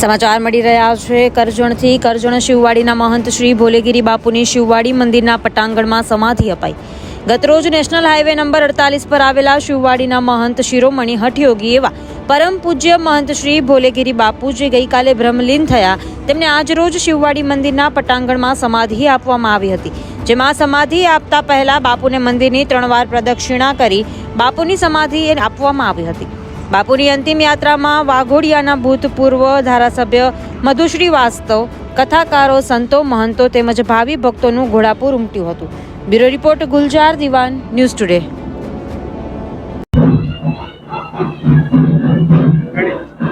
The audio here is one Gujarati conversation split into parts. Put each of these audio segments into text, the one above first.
સમાચાર મળી રહ્યા છે. કરજણથી કરજણ શિવવાડીના મહંત શ્રી ભોલેગીરી બાપુની શિવવાડી મંદિરના પટાંગણમાં સમાધિ અપાઈ. ગતરોજ નેશનલ હાઈવે નંબર અડતાલીસ પર આવેલા શિવવાડીના મહંત શિરોમણી હઠયોગી એવા પરમ પૂજ્ય મહંત શ્રી ભોલેગીરી બાપુ જે ગઈકાલે બ્રહ્મલીન થયા, તેમને આજરોજ શિવવાડી મંદિરના પટાંગણમાં સમાધિ આપવામાં આવી હતી. જેમાં સમાધિ આપતા પહેલા બાપુને મંદિરની ત્રણ વાર પ્રદક્ષિણા કરી બાપુની સમાધિ આપવામાં આવી હતી. બાપુની અંતિમ યાત્રામાં વાઘોડિયાના ભૂતપૂર્વ ધારાસભ્ય મધુશ્રી વાસ્તવ, કથાકારો સંતો મહંતો તેમજ ભાવિ ભક્તોનું ઘોડાપુર ઉમટ્યું હતું. બ્યુરો રિપોર્ટ, ગુલજાર દિવાન, ન્યૂઝ ટુડે.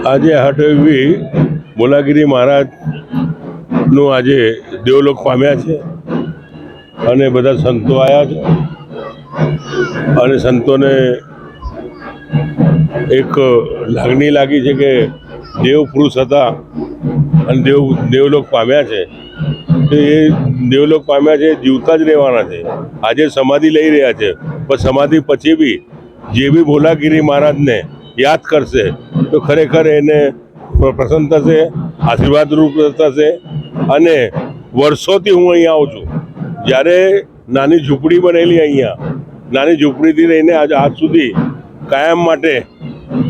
આજે હઠયોગી બોલાગીરી મહારાજનું આજે દેવલોક પામ્યા છે અને બધા સંતો આવ્યા છે. અને સંતોને એક લાગણી લાગી છે કે દેવ પુરુષ હતા અને દેવ, દેવલોક પામ્યા છે. તો એ દેવલોક પામ્યા છે, જીવતા જ રહેવાના છે. આજે સમાધિ લઈ રહ્યા છે. પણ સમાધિ પછી બી જે બી ભોલાગીરી મહારાજને યાદ કરશે, તો ખરેખર એને પ્રસન્ન થશે આશીર્વાદરૂપ થશે અને વર્ષોથી હું અહીંયા આવું છું. જ્યારે નાની ઝૂંપડી બનેલી અહીંયા, નાની ઝૂંપડીથી લઈને આજ આજ સુધી કાયમ માટે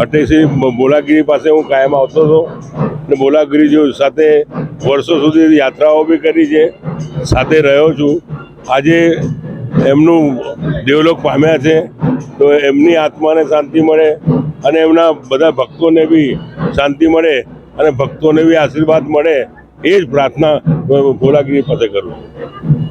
અટેશ્રી બોલાગીરી પાસે હું કાયમ આવતો હતો. અને બોલાગીરી જો સાથે વર્ષો સુધી યાત્રાઓ બી કરી છે, સાથે રહ્યો છું. આજે એમનું દેવલોક પામ્યા છે, તો એમની આત્માને શાંતિ મળે અને એમના બધા ભક્તોને બી શાંતિ મળે અને ભક્તોને બી આશીર્વાદ મળે, એ જ પ્રાર્થના ભોલાગીરી પાસે કરું છું.